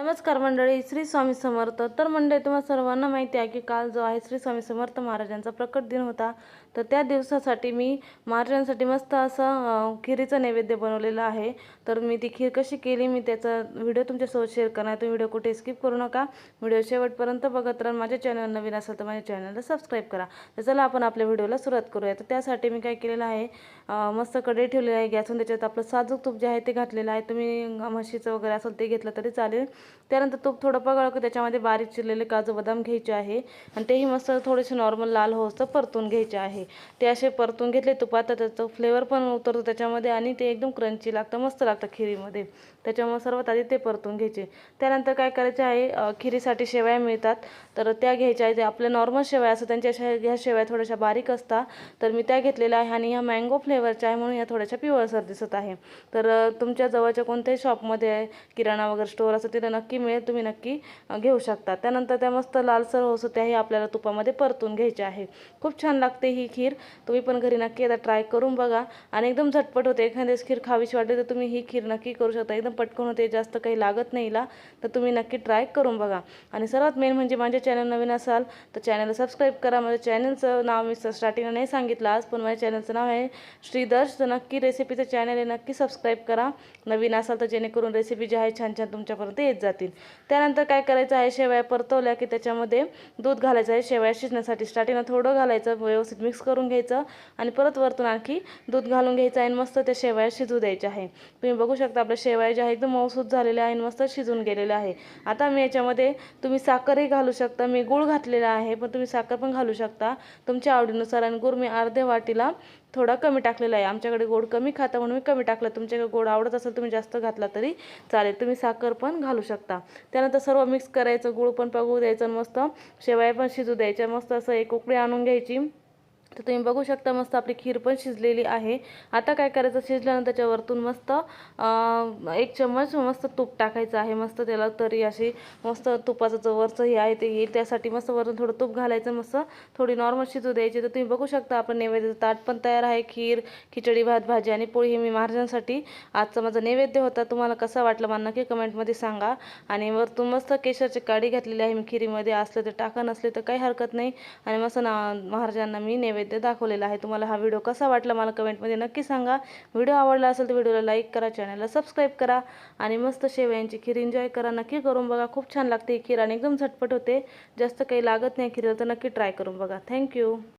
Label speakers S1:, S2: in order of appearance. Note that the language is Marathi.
S1: नमस्कार मंडळी श्री स्वामी समर्थ. तर मंडळी तुम्हाला सर्वांना माहिती आहे की काल जो आहे श्री स्वामी समर्थ महाराजांचा प्रकट दिन होता. तर त्या दिवसासाठी मी महाराजांसाठी मस्त असं खिरीचं नैवेद्य बनवलेलं आहे. तर मी ती खीर कशी केली मी त्याचा व्हिडिओ तुमच्यासोबत शेअर करणार तुम्ही व्हिडिओ कुठे स्किप करू नका. व्हिडिओ शेवटपर्यंत बघत राहा. माझ्या चॅनल नवीन असेल तर माझ्या चॅनलला सबस्क्राईब करा. तर चला आपण आपल्या व्हिडिओला सुरुवात करूया. तर त्यासाठी मी काय केलेलं आहे मस्त कढई ठेवलेलं आहे. गॅसवर त्याच्यात आपलं साजूक तूप जे आहे ते घातलेलं आहे. तुम्ही म्हशीचं वगैरे असेल ते घेतलं तरी चालेल. त्यानंतर तूप थोडं पगळलं की त्याच्यामध्ये बारीक चिरलेले काजू बदाम घ्यायचे आहे. आणि तेही मस्त थोडेसे नॉर्मल लाल होतं परतून घ्यायचे आहे. ते असे परतून घेतले तुपात तर त्याचं फ्लेवर पण उतरतो त्याच्यामध्ये आणि ते एकदम क्रंची लागतं मस्त लागतं खिरीमध्ये. त्याच्यामुळे सर्वात आधी ते परतून घ्यायचे. त्यानंतर काय करायचे आहे खिरीसाठी शेवया मिळतात. तर त्या घ्यायच्या आहेत. आपल्या नॉर्मल शेवया असतात त्यांच्या अशा ह्या शेवया थोड्याशा बारीक असतात. तर मी त्या घेतलेल्या आहे आणि ह्या मँगो फ्लेवरच्या आहे म्हणून ह्या थोड्याशा पिवळसर दिसत आहे. तर तुमच्या जवळच्या कोणत्याही शॉपमध्ये किराणा वगैरे स्टोअर असं तिथं नक्की मिळेल तुम्ही नक्की घेऊ शकता. त्यानंतर त्या मस्त लालसर होस त्याही आपल्याला तुपामध्ये परतून घ्यायचे आहे. खूप छान लागते ही खीर. तुम्ही पण घरी नक्की आता ट्राय करून बघा. आणि एकदम झटपट होते. एखाद्याच खीर खावीशी वाटते तर तुम्ही ही खीर नक्की करू शकता. एकदम पटकन होते. जास्त काही लागत नाही तर तुम्ही नक्की ट्राय करून बघा. आणि सर्वात मेन म्हणजे माझ्या चॅनल नवीन असाल तर चॅनलला सबस्क्राईब करा. माझ्या चॅनलचं नाव मी स्टार्टिंगला नाही सांगितलं आज पण माझ्या चॅनलचं नाव आहे श्रीदर्श. तर नक्की रेसिपीचं चॅनल आहे नक्की सबस्क्राईब करा. नवीन असाल तर जेणेकरून रेसिपी जी आहे छान छान तुमच्यापर्यंत येत जातील. त्यानंतर काय करायचं आहे? शेवया परतवल्या की त्याच्यामध्ये दूध घालायचं आहे. शेवया शिजण्यासाठी स्टार्टिंगला थोडं घालायचं व्यवस्थित मिक्स करून घ्यायचं आणि परत वरतून आणखी दूध घालून घ्यायचं आणि मस्त त्या शेवया शिजू द्यायच्या आहे. तुम्ही बघू शकता आपल्या शेवया ज्या आहे एकदम मौसूद झालेल्या आहे आणि मस्त शिजून गेलेल्या आहे. आता मी याच्यामध्ये तुम्ही साखरही घालू शकता. मी गूळ घातलेला आहे पण तुम्ही साखर पण घालू शकता. तुमच्या आवडीनुसार आणि गूळ मी अर्ध्या वाटीला थोडा कमी टाकलेला आहे. आमच्याकडे गोड कमी खाता म्हणून मी कमी टाकलं. तुमच्याकडे गोड आवडत असेल तुम्ही जास्त घातला तरी चालेल. तुम्ही साखर पण घालू शकता. त्यानंतर सर्व मिक्स करायचं गूळ पण पगवू द्यायचं आणि मस्त शेवया पण शिजू द्यायच्या. मस्त असं एक उकळी आणून घ्यायची. तर तुम्ही बघू शकता मस्त आपली खीर पण शिजलेली आहे. आता काय करायचं? शिजल्यानंतर त्याच्यावरतून मस्त एक चम्मच मस्त तूप टाकायचं आहे. मस्त त्याला तरी अशी मस्त तुपाचं जो वरचं हे आहे ते येईल. त्यासाठी मस्त वरून थोडं तूप घालायचं मस्त थोडी नॉर्मल शिजू द्यायची. तर तुम्ही बघू शकता आपण नैवेद्याचं ताट पण तयार आहे. खीर खिचडी भात भाजी आणि पोळी हे मी महाराजांसाठी आजचा माझा नैवेद्य होता. तुम्हाला कसा वाटला मला नक्की कमेंटमध्ये सांगा. आणि वरतून मस्त केशरची काडी घातलेली आहे मी खिरीमध्ये. असलं तर टाका नसले तर काही हरकत नाही. आणि मस्त ना महाराजांना मी नैवेद्य दाखवलेला आहे. तुम्हाला हा व्हिडिओ कसा वाटला मला कमेंटमध्ये नक्की सांगा. व्हिडिओ आवडला असेल तर व्हिडिओला लाईक करा चॅनलला सबस्क्राईब करा आणि मस्त शेवयांची खीर एन्जॉय करा. नक्की करून बघा खूप छान लागते ही खीर आणि एकदम झटपट होते. जास्त काही लागत नाही खीर तर नक्की ट्राय करून बघा. थँक्यू